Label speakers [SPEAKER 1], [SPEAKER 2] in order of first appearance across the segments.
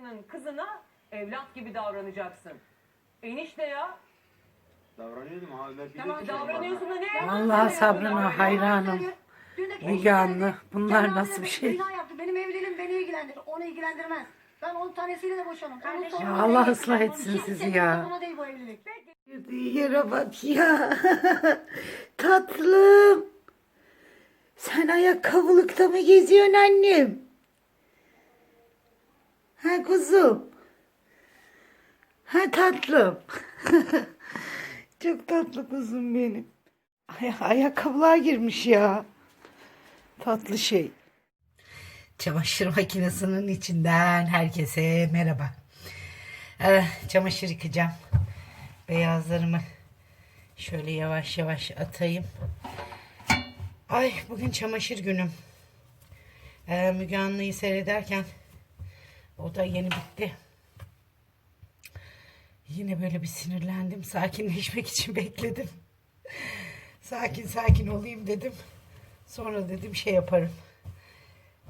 [SPEAKER 1] amcasının kızına evlat gibi davranacaksın. Enişte ya.
[SPEAKER 2] Davranıyordum bir
[SPEAKER 1] Tamam
[SPEAKER 2] de-
[SPEAKER 1] davranıyorsun da ne?
[SPEAKER 3] Vallahi sabrına hayranım. Müge Anlı,
[SPEAKER 4] geldi,
[SPEAKER 3] bunlar
[SPEAKER 4] kendi
[SPEAKER 3] nasıl bir şey?
[SPEAKER 4] Bina yaptı. Benim evliliğim beni ilgilendirir. Onu ilgilendirmez. Ben onun tanesiyle de boşanım. Onun
[SPEAKER 3] Ya
[SPEAKER 4] sorunu
[SPEAKER 3] Allah
[SPEAKER 4] değil.
[SPEAKER 3] ıslah etsin
[SPEAKER 4] Kimsenin
[SPEAKER 3] sizi ya.
[SPEAKER 4] sorunu değil bu evlilik.
[SPEAKER 3] Girdiği yere bak ya. Tatlım. Sen ayakkabılıkta mı geziyorsun annem? Ha kuzum. Ha tatlım. Çok tatlı kuzum benim. Ay, ayakkabılığa girmiş ya. Tatlı şey. Çamaşır makinesinin içinden herkese merhaba. Ee, çamaşır yıkayacağım. Beyazlarımı şöyle yavaş yavaş atayım. Ay bugün çamaşır günüm. Ee, Müge Anlı'yı seyrederken o da yeni bitti. Yine böyle bir sinirlendim. Sakinleşmek için bekledim. Sakin sakin olayım dedim. Sonra dedim şey yaparım.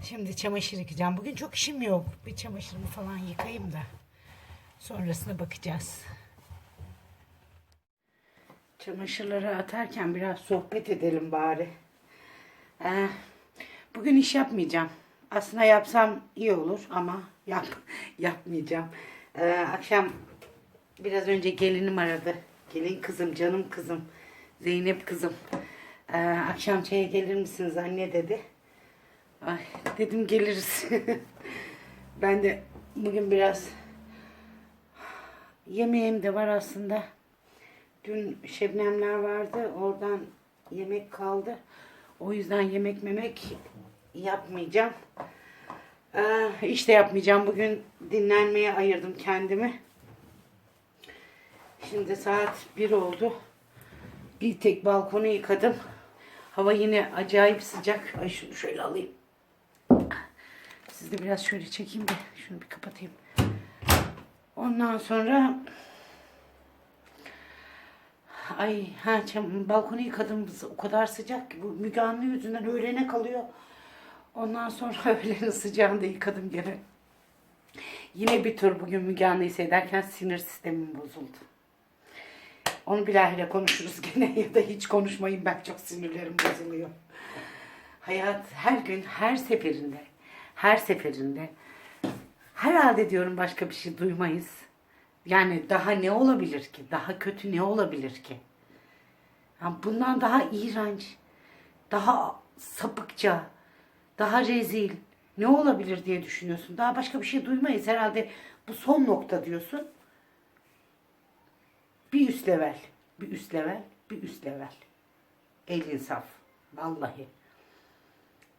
[SPEAKER 3] Şimdi çamaşır yıkayacağım. Bugün çok işim yok. Bir çamaşırımı falan yıkayayım da. Sonrasına bakacağız. Çamaşırları atarken biraz sohbet edelim bari. Ee, bugün iş yapmayacağım. Aslında yapsam iyi olur ama yap yapmayacağım. Ee, akşam biraz önce gelinim aradı. Gelin kızım, canım kızım, Zeynep kızım. Ee, akşam çaya gelir misiniz anne dedi. Ay, dedim geliriz. ben de bugün biraz yemeğim de var aslında. Dün şebnemler vardı. Oradan yemek kaldı. O yüzden yemek memek yapmayacağım. Ee, işte yapmayacağım. Bugün dinlenmeye ayırdım kendimi. Şimdi saat 1 oldu. Bir tek balkonu yıkadım. Hava yine acayip sıcak. Ay şunu şöyle alayım. Siz de biraz şöyle çekeyim de şunu bir kapatayım. Ondan sonra Ay ha balkonu yıkadım o kadar sıcak ki bu Müge Anlı yüzünden öğlene kalıyor. Ondan sonra öğlenin sıcağında yıkadım gene. Yine bir tur bugün Müge Anlı'yı seyrederken sinir sistemim bozuldu. Onu bilahare konuşuruz gene ya da hiç konuşmayın ben çok sinirlerim bozuluyor. Hayat her gün her seferinde her seferinde herhalde diyorum başka bir şey duymayız. Yani daha ne olabilir ki? Daha kötü ne olabilir ki? Yani bundan daha iğrenç, daha sapıkça, daha rezil ne olabilir diye düşünüyorsun. Daha başka bir şey duymayız herhalde. Bu son nokta diyorsun. Bir üst level, bir üst level, bir üst level. El insaf. Vallahi.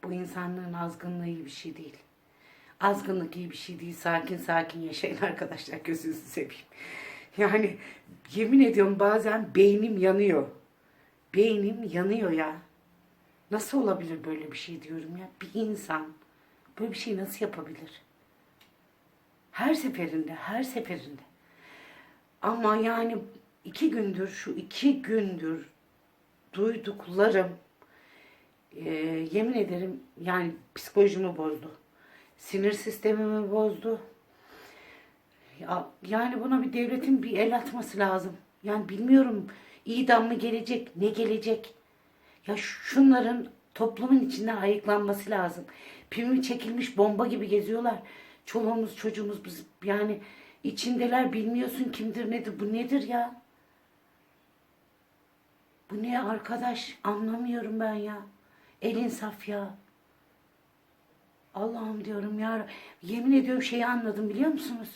[SPEAKER 3] Bu insanlığın azgınlığı iyi bir şey değil. Azgınlık iyi bir şey değil. Sakin sakin yaşayın arkadaşlar. Gözünüzü seveyim. Yani yemin ediyorum bazen beynim yanıyor. Beynim yanıyor ya. Nasıl olabilir böyle bir şey diyorum ya. Bir insan böyle bir şey nasıl yapabilir? Her seferinde, her seferinde. Ama yani iki gündür, şu iki gündür duyduklarım e, yemin ederim yani psikolojimi bozdu. Sinir sistemimi bozdu. Ya, yani buna bir devletin bir el atması lazım. Yani bilmiyorum idam mı gelecek, ne gelecek? Ya şunların toplumun içinden ayıklanması lazım. Pimi çekilmiş bomba gibi geziyorlar. Çoluğumuz çocuğumuz biz yani içindeler bilmiyorsun kimdir nedir bu nedir ya? Bu ne arkadaş anlamıyorum ben ya. El insaf ya. Allah'ım diyorum ya. Yemin ediyorum şeyi anladım biliyor musunuz?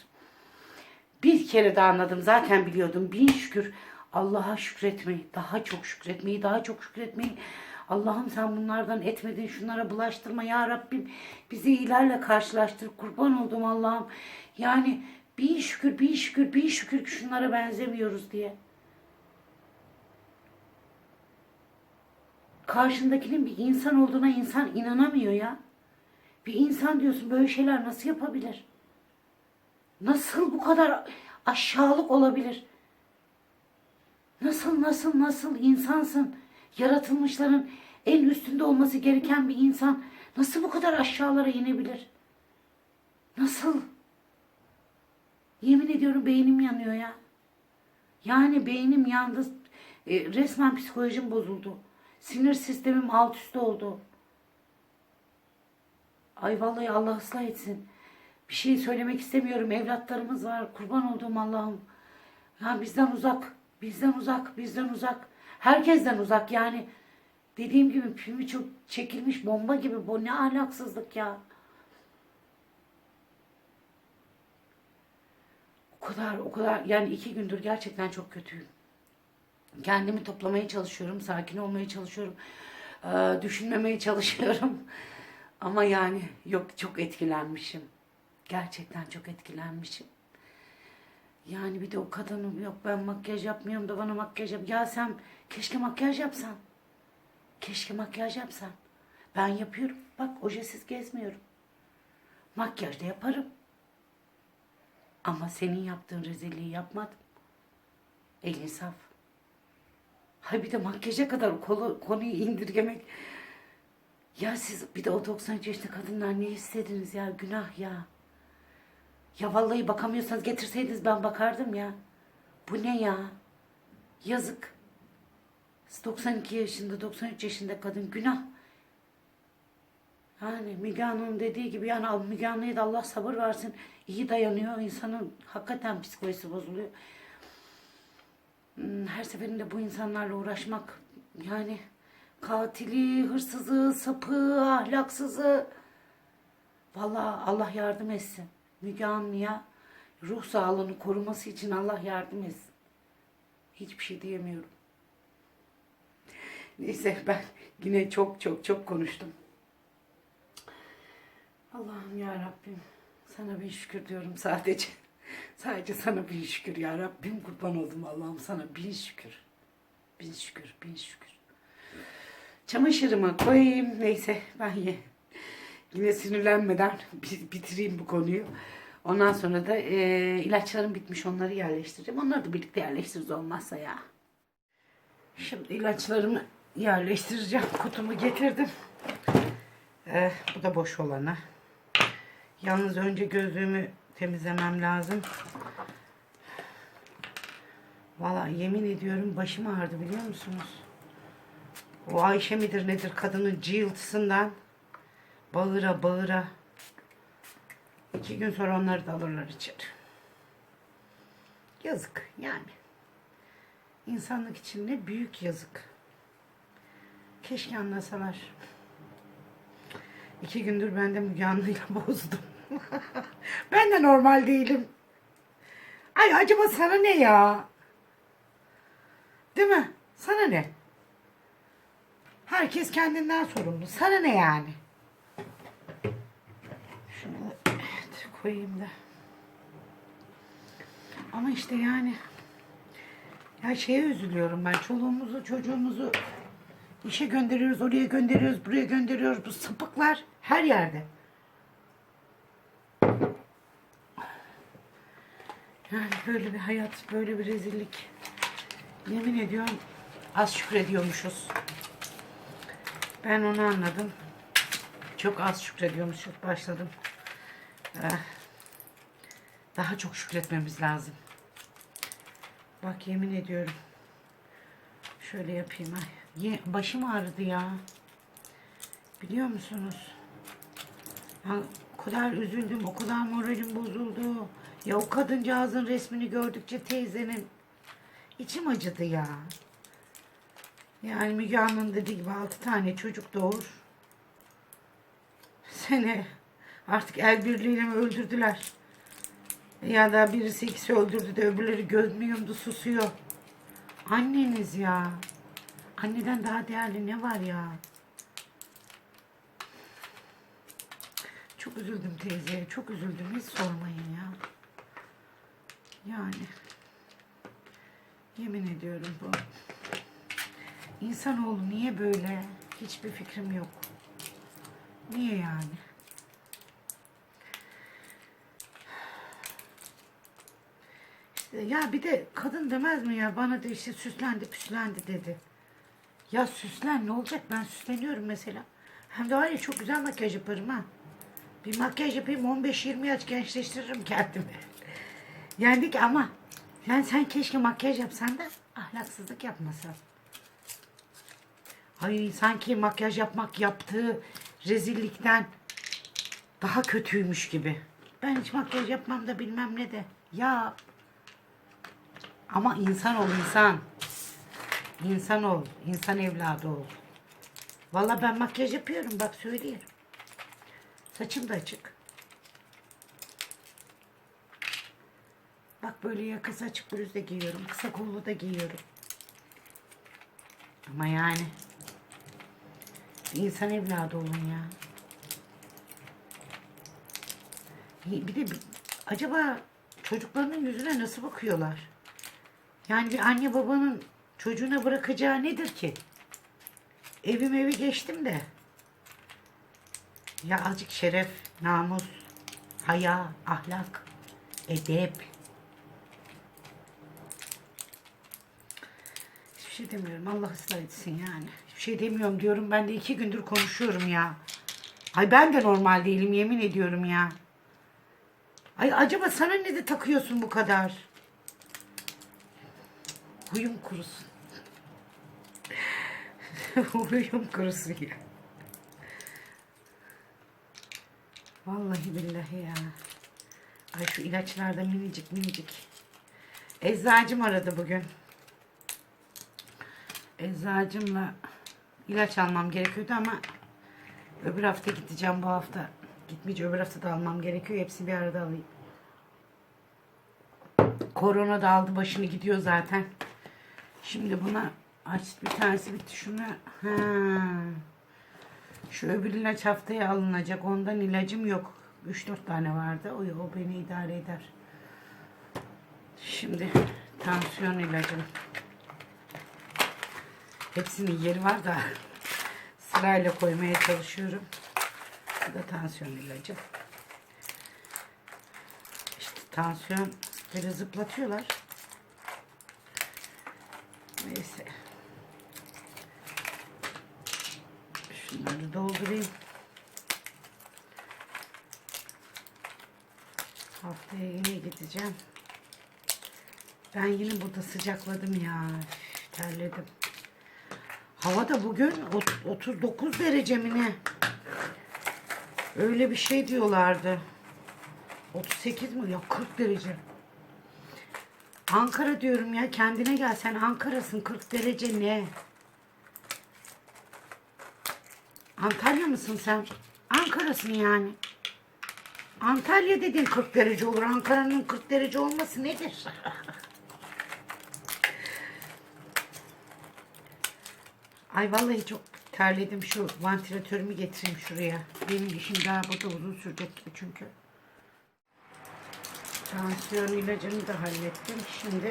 [SPEAKER 3] Bir kere de anladım. Zaten biliyordum. Bin şükür Allah'a şükretmeyi, daha çok şükretmeyi, daha çok şükretmeyi. Allah'ım sen bunlardan etmedin, şunlara bulaştırma ya Rabbim. Bizi iyilerle karşılaştır. Kurban oldum Allah'ım. Yani bin şükür, bin şükür, bin şükür ki şunlara benzemiyoruz diye. Karşındakinin bir insan olduğuna insan inanamıyor ya. Bir insan diyorsun böyle şeyler nasıl yapabilir? Nasıl bu kadar aşağılık olabilir? Nasıl nasıl nasıl insansın? Yaratılmışların en üstünde olması gereken bir insan nasıl bu kadar aşağılara inebilir? Nasıl? Yemin ediyorum beynim yanıyor ya. Yani beynim yandı. E, resmen psikolojim bozuldu. Sinir sistemim alt üst oldu. Ay vallahi Allah ıslah etsin. Bir şey söylemek istemiyorum. Evlatlarımız var. Kurban olduğum Allah'ım. Ya bizden uzak. Bizden uzak. Bizden uzak. Herkesten uzak yani. Dediğim gibi filmi çok çekilmiş bomba gibi. Bu ne ahlaksızlık ya. O kadar o kadar yani iki gündür gerçekten çok kötüyüm. Kendimi toplamaya çalışıyorum. Sakin olmaya çalışıyorum. eee, düşünmemeye çalışıyorum. Ama yani yok çok etkilenmişim. Gerçekten çok etkilenmişim. Yani bir de o kadının yok ben makyaj yapmıyorum da bana makyaj yap. Ya sen keşke makyaj yapsan. Keşke makyaj yapsan. Ben yapıyorum. Bak ojesiz gezmiyorum. Makyaj da yaparım. Ama senin yaptığın rezilliği yapmadım. Elin saf. Hay bir de makyaja kadar kolu, konuyu indirgemek. Ya siz bir de o 93 yaşında kadınlar ne hissediniz ya günah ya. Ya vallahi bakamıyorsanız getirseydiniz ben bakardım ya. Bu ne ya? Yazık. 92 yaşında 93 yaşında kadın günah. Yani Müge Hanım'ın dediği gibi yani Müge Anlı'ya da Allah sabır versin. İyi dayanıyor. İnsanın hakikaten psikolojisi bozuluyor. Hmm, Her seferinde bu insanlarla uğraşmak yani katili, hırsızı, sapı, ahlaksızı Vallahi Allah yardım etsin. Müge Anlı'ya ruh sağlığını koruması için Allah yardım etsin. Hiçbir şey diyemiyorum. Neyse ben yine çok çok çok konuştum. Allah'ım ya Rabbim sana bir şükür diyorum sadece. Sadece sana bir şükür ya Rabbim kurban oldum Allah'ım sana bin şükür. Bin şükür, bin şükür. Çamaşırımı koyayım. Neyse ben ye. Yine sinirlenmeden bi- bitireyim bu konuyu. Ondan sonra da e, ilaçlarım bitmiş onları yerleştireceğim. Onları da birlikte yerleştiririz olmazsa ya. Şimdi ilaçlarımı yerleştireceğim. Kutumu getirdim. Eh, bu da boş olanı. Yalnız önce gözlüğümü temizlemem lazım. Valla yemin ediyorum başım ağrıdı biliyor musunuz? O Ayşe midir nedir kadının cıvıltısından bağıra bağıra. İki gün sonra onları da alırlar içeri. Yazık yani. İnsanlık için ne büyük yazık. Keşke anlasalar. İki gündür ben de Müge Anlı'yla bozdum. ben de normal değilim. Ay acaba sana ne ya? Değil mi? Sana ne? Herkes kendinden sorumlu. Sana ne yani? Şunu da evet, koyayım da. Ama işte yani ya şeye üzülüyorum ben. Çoluğumuzu, çocuğumuzu işe gönderiyoruz, oraya gönderiyoruz, buraya gönderiyoruz. Bu sapıklar her yerde. Yani böyle bir hayat, böyle bir rezillik. Yemin ediyorum az şükrediyormuşuz. Ben onu anladım. Çok az şükrediyormuşuz. Başladım. Eh, Daha çok şükretmemiz lazım. Bak yemin ediyorum. Şöyle yapayım. Ay. Ye- başım ağrıdı ya. Biliyor musunuz? Ya, o kadar üzüldüm. O kadar moralim bozuldu. Ya o kadıncağızın resmini gördükçe teyzenin içim acıdı ya. Yani Müge Anlı'nın dediği gibi altı tane çocuk doğur. Seni artık el birliğiyle mi öldürdüler? Ya da birisi ikisi öldürdü de öbürleri göz mü yumdu susuyor. Anneniz ya. Anneden daha değerli ne var ya? Çok üzüldüm teyzeye. Çok üzüldüm. Hiç sormayın ya. Yani. Yemin ediyorum bu. İnsanoğlu niye böyle? Hiçbir fikrim yok. Niye yani? Ya bir de kadın demez mi ya bana da işte süslendi püslendi dedi. Ya süslen ne olacak ben süsleniyorum mesela. Hem de var ya çok güzel makyaj yaparım ha. Bir makyaj yapayım 15-20 yaş gençleştiririm kendimi. Yendik ama yani sen keşke makyaj yapsan da ahlaksızlık yapmasan. Ay sanki makyaj yapmak yaptığı rezillikten daha kötüymüş gibi. Ben hiç makyaj yapmam da bilmem ne de. Ya ama insan ol insan. İnsan ol. insan evladı ol. Valla ben makyaj yapıyorum bak söyleyeyim. Saçım da açık. Bak böyle yakası açık bluz da giyiyorum. Kısa kollu da giyiyorum. Ama yani insan evladı olun ya. Bir de acaba çocuklarının yüzüne nasıl bakıyorlar? Yani bir anne babanın çocuğuna bırakacağı nedir ki? Evim evi geçtim de. Ya azıcık şeref, namus, haya, ahlak, edep. Hiçbir şey demiyorum. Allah ıslah etsin yani. Hiçbir şey demiyorum diyorum. Ben de iki gündür konuşuyorum ya. Ay ben de normal değilim yemin ediyorum ya. Ay acaba sana ne de takıyorsun bu kadar? Huyum kurusun. Huyum kurusun ya. Vallahi billahi ya. Ay şu ilaçlar da minicik minicik. Eczacım aradı bugün. Eczacımla ilaç almam gerekiyordu ama öbür hafta gideceğim bu hafta. Gitmeyeceğim öbür hafta da almam gerekiyor. Hepsini bir arada alayım. Korona da aldı başını gidiyor zaten. Şimdi buna aç bir tanesi bitti şuna. Ha. Şu öbür ilaç haftaya alınacak. Ondan ilacım yok. 3-4 tane vardı. O, o beni idare eder. Şimdi tansiyon ilacım. Hepsinin yeri var da sırayla koymaya çalışıyorum. Bu da tansiyon ilacı. İşte tansiyon böyle zıplatıyorlar. Neyse. Şunları doldurayım. Haftaya yine gideceğim. Ben yine burada sıcakladım ya. Terledim. Hava da bugün ot- 39 derece mi ne? Öyle bir şey diyorlardı. 38 mi? Ya 40 derece. Ankara diyorum ya kendine gel sen Ankara'sın 40 derece ne? Antalya mısın sen? Ankara'sın yani. Antalya dedin 40 derece olur. Ankara'nın 40 derece olması nedir? Ay vallahi çok terledim. Şu vantilatörümü getireyim şuraya. Benim işim daha burada uzun sürecek çünkü. Tansiyon ilacını da hallettim. Şimdi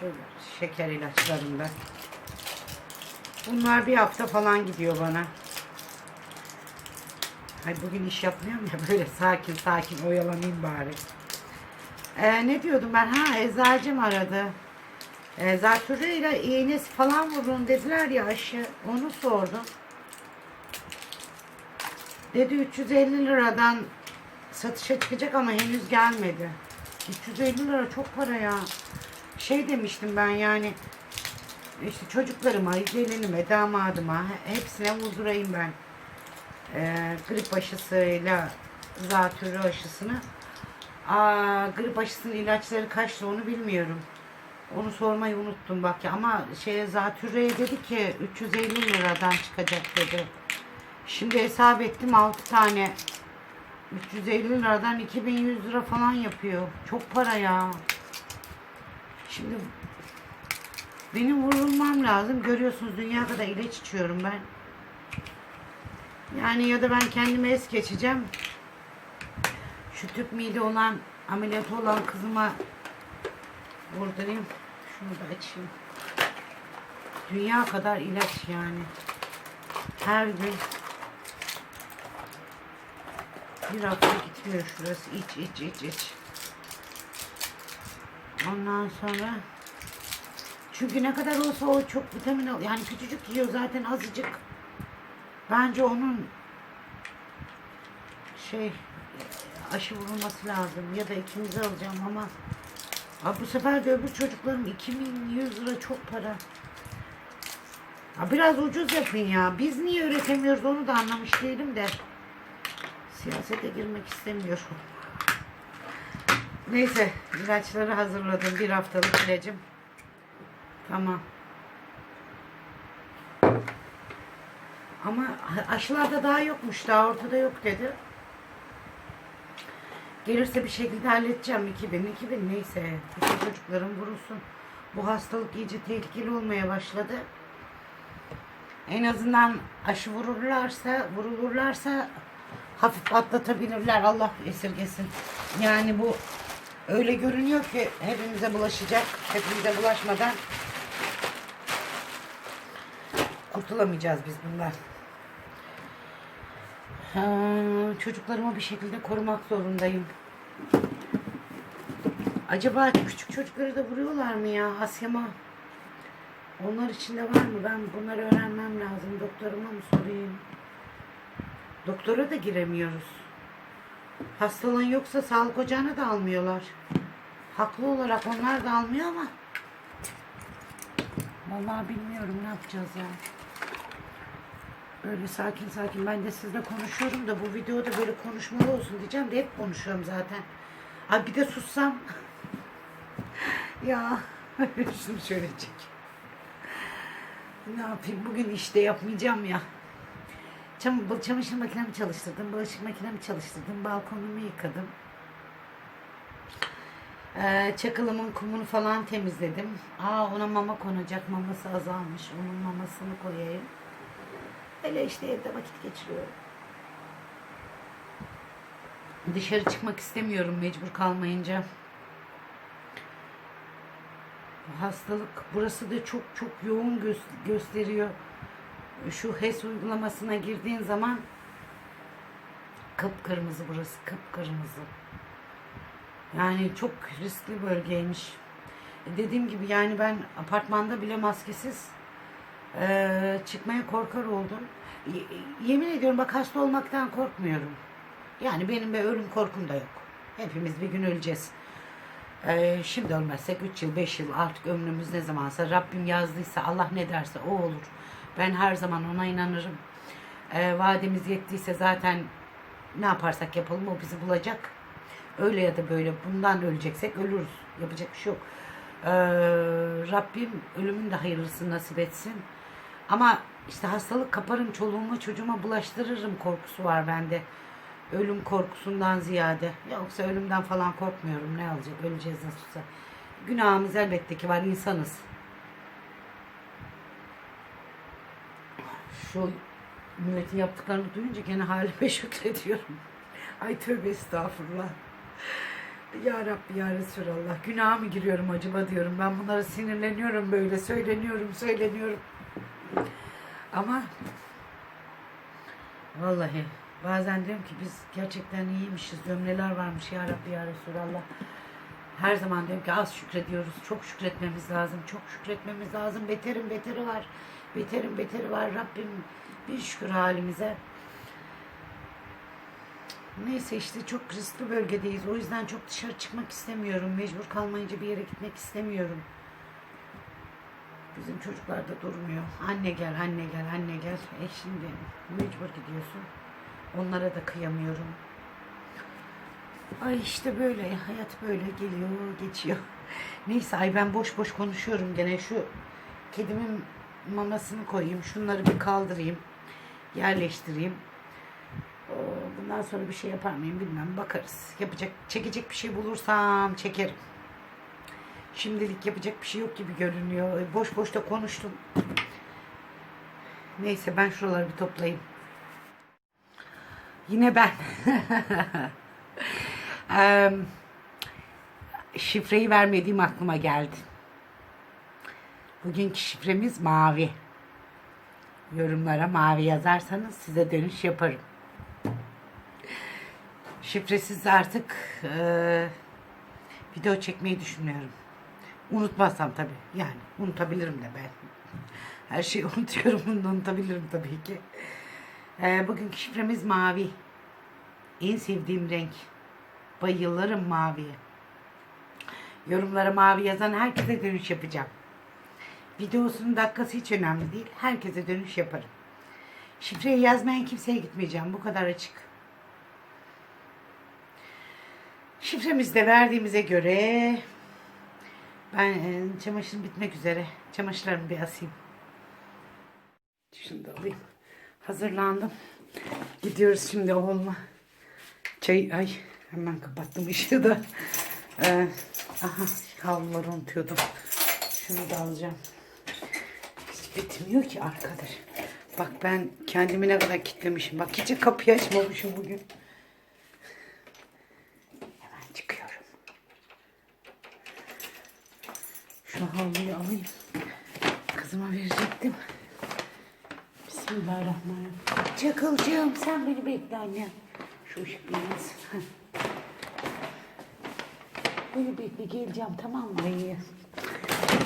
[SPEAKER 3] şöyle şeker ilaçlarında. Bunlar bir hafta falan gidiyor bana. Ay bugün iş yapmıyorum ya böyle sakin sakin oyalanayım bari. Ee, ne diyordum ben? Ha eczacım aradı. E, zatürreyle iğnesi falan vurun dediler ya aşı. Onu sordum. Dedi 350 liradan satışa çıkacak ama henüz gelmedi. 350 lira çok para ya. Şey demiştim ben yani işte çocuklarıma, gelinime, damadıma hepsine vurdurayım ben. Ee, grip aşısıyla zatürre aşısını. Aa, grip aşısının ilaçları kaçtı onu bilmiyorum. Onu sormayı unuttum bak ya ama şeye zatürreye dedi ki 350 liradan çıkacak dedi. Şimdi hesap ettim 6 tane 350 liradan 2100 lira falan yapıyor. Çok para ya. Şimdi benim vurulmam lazım. Görüyorsunuz dünya kadar ilaç içiyorum ben. Yani ya da ben kendime es geçeceğim. Şu tüp mide olan ameliyatı olan kızıma vurdurayım. Şunu da açayım. Dünya kadar ilaç yani. Her gün bir hafta gitmiyor şurası. İç iç iç iç. Ondan sonra çünkü ne kadar olsa o çok vitamin al. Yani küçücük yiyor zaten azıcık. Bence onun şey aşı vurulması lazım ya da ikimizi alacağım ama Aa, bu sefer de öbür çocukların 2100 lira çok para. Aa, biraz ucuz yapın ya. Biz niye üretemiyoruz onu da anlamış değilim de. Siyasete girmek istemiyorum. Neyse ilaçları hazırladım. Bir haftalık ilacım. Tamam. Ama aşılarda daha yokmuş. Daha ortada yok dedi. Gelirse bir şekilde halledeceğim. 2000, 2000 neyse. Bütün çocuklarım vurulsun. Bu hastalık iyice tehlikeli olmaya başladı. En azından aşı vururlarsa, vurulurlarsa hafif atlatabilirler. Allah esirgesin. Yani bu öyle görünüyor ki hepimize bulaşacak. Hepimize bulaşmadan kurtulamayacağız biz bundan. Ha, çocuklarımı bir şekilde korumak zorundayım. Acaba küçük çocukları da vuruyorlar mı ya Asya'ma? Onlar içinde var mı? Ben bunları öğrenmem lazım. Doktoruma mı sorayım? Doktora da giremiyoruz. Hastalığın yoksa sağlık ocağına da almıyorlar. Haklı olarak onlar da almıyor ama Vallahi bilmiyorum ne yapacağız ya. Böyle sakin sakin ben de sizle konuşuyorum da bu videoda böyle konuşmalı olsun diyeceğim de hep konuşuyorum zaten. Ay bir de sussam. ya şunu şöyle çek. Ne yapayım bugün işte yapmayacağım ya. Çam, çamaşır makinemi çalıştırdım, bulaşık makinemi çalıştırdım, balkonumu yıkadım. Ee, çakılımın kumunu falan temizledim. Aa ona mama konacak. Maması azalmış. Onun mamasını koyayım. Öyle işte evde vakit geçiriyorum. Dışarı çıkmak istemiyorum mecbur kalmayınca. Bu hastalık burası da çok çok yoğun gö- gösteriyor. Şu HES uygulamasına girdiğin zaman kıpkırmızı burası kıpkırmızı. Yani çok riskli bölgeymiş. Dediğim gibi yani ben apartmanda bile maskesiz eee, çıkmaya korkar oldum. Y- yemin ediyorum bak hasta olmaktan korkmuyorum. Yani benim bir ölüm korkum da yok. Hepimiz bir gün öleceğiz. Eee, şimdi ölmezsek 3 yıl 5 yıl artık ömrümüz ne zamansa Rabbim yazdıysa Allah ne derse o olur. Ben her zaman ona inanırım. Eee vademiz yettiyse zaten ne yaparsak yapalım o bizi bulacak. Öyle ya da böyle bundan öleceksek ölürüz. Yapacak bir şey yok. Ee, Rabbim ölümün de hayırlısını nasip etsin. Ama işte hastalık kaparım çoluğuma çocuğuma bulaştırırım korkusu var bende. Ölüm korkusundan ziyade. Yoksa ölümden falan korkmuyorum. Ne olacak? Öleceğiz nasılsa. Günahımız elbette ki var. insanız. Şu milletin yaptıklarını duyunca gene halime şükrediyorum. Ay tövbe estağfurullah. Ya Rabbi ya Resulallah. Günaha mı giriyorum acaba diyorum. Ben bunlara sinirleniyorum böyle. Söyleniyorum, söyleniyorum. Ama vallahi bazen diyorum ki biz gerçekten iyiymişiz. Neler varmış ya Rabbi ya Resulallah. Her zaman diyorum ki az şükrediyoruz. Çok şükretmemiz lazım. Çok şükretmemiz lazım. Beterin beteri var. Beterin beteri var. Rabbim bir şükür halimize. Neyse işte çok riskli bölgedeyiz. O yüzden çok dışarı çıkmak istemiyorum. Mecbur kalmayınca bir yere gitmek istemiyorum. Bizim çocuklar da durmuyor. Anne gel, anne gel, anne gel. E şimdi mecbur gidiyorsun. Onlara da kıyamıyorum. Ay işte böyle hayat böyle geliyor, geçiyor. Neyse ay ben boş boş konuşuyorum gene. Şu kedimin mamasını koyayım. Şunları bir kaldırayım. Yerleştireyim. Bundan sonra bir şey yapar mıyım bilmem bakarız. Yapacak, çekecek bir şey bulursam çekerim. Şimdilik yapacak bir şey yok gibi görünüyor. E, Boş boş da konuştum. Neyse ben şuraları bir toplayayım. Yine ben. Şifreyi vermediğim aklıma geldi. Bugünkü şifremiz mavi. Yorumlara mavi yazarsanız size dönüş yaparım. Şifresiz artık e, video çekmeyi düşünüyorum. Unutmazsam tabii. Yani unutabilirim de ben. Her şeyi unutuyorum. Bunu unutabilirim tabii ki. E, bugünkü şifremiz mavi. En sevdiğim renk. Bayılırım maviye. Yorumlara mavi yazan herkese dönüş yapacağım. Videosunun dakikası hiç önemli değil. Herkese dönüş yaparım. Şifreyi yazmayan kimseye gitmeyeceğim. Bu kadar açık. Şifremizi de verdiğimize göre ben e, çamaşırım bitmek üzere. Çamaşırlarımı bir asayım. Şunu da alayım. Hazırlandım. Gidiyoruz şimdi oğluma. Çay ay hemen kapattım ışığı da. Ee, aha havluları unutuyordum. Şunu da alacağım. Bitmiyor ki arkadaş. Bak ben kendimi ne kadar kitlemişim. Bak hiç kapıyı açmamışım bugün. Hemen çıkıyorum. Şu havluyu alayım. Kızıma verecektim. Bismillahirrahmanirrahim. Çakılcığım sen beni bekle annem. Şu ışık yansın. Beni bekle geleceğim tamam mı? İyi.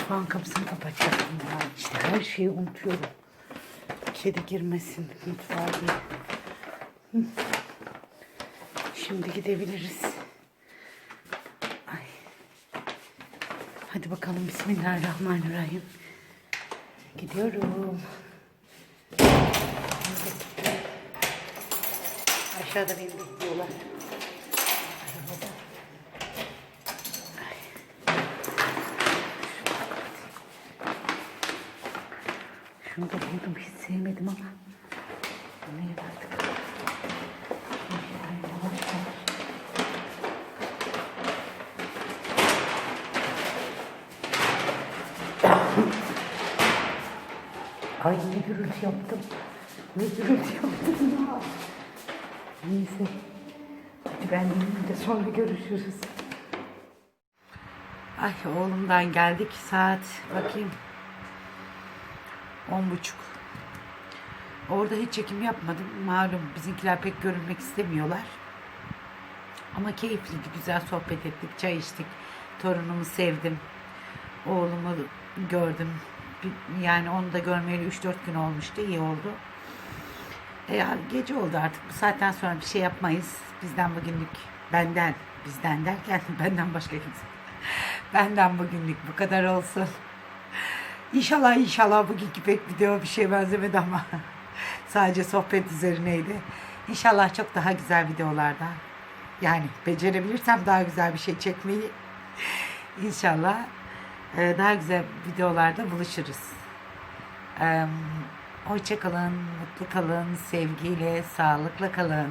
[SPEAKER 3] Mutfağın kapısını kapatacaktım ya. İşte her şeyi unutuyorum. Kedi girmesin mutfağa diye. Şimdi gidebiliriz. Ay. Hadi bakalım Bismillahirrahmanirrahim. Gidiyorum. Aşağıda beni bekliyorlar. Şunu da buldum. Hiç sevmedim ama. Neye baktık? Ay, ne gürültü yaptım. Ne gürültü yaptım ya. Neyse. Hadi ben de sonra görüşürüz. Ay oğlumdan geldik. Saat bakayım. On buçuk. Orada hiç çekim yapmadım. Malum bizimkiler pek görünmek istemiyorlar. Ama keyifliydi. Güzel sohbet ettik. Çay içtik. Torunumu sevdim. Oğlumu gördüm. Yani onu da görmeyeli 3-4 gün olmuştu. İyi oldu. E gece oldu artık. Bu saatten sonra bir şey yapmayız. Bizden bugünlük, benden, bizden derken benden başka kimse. Benden bugünlük bu kadar olsun. İnşallah inşallah bugünkü pek video bir şey benzemedi ama sadece sohbet üzerineydi. İnşallah çok daha güzel videolarda yani becerebilirsem daha güzel bir şey çekmeyi inşallah e, daha güzel videolarda buluşuruz. Hoşça kalın, mutlu kalın, sevgiyle, sağlıkla kalın.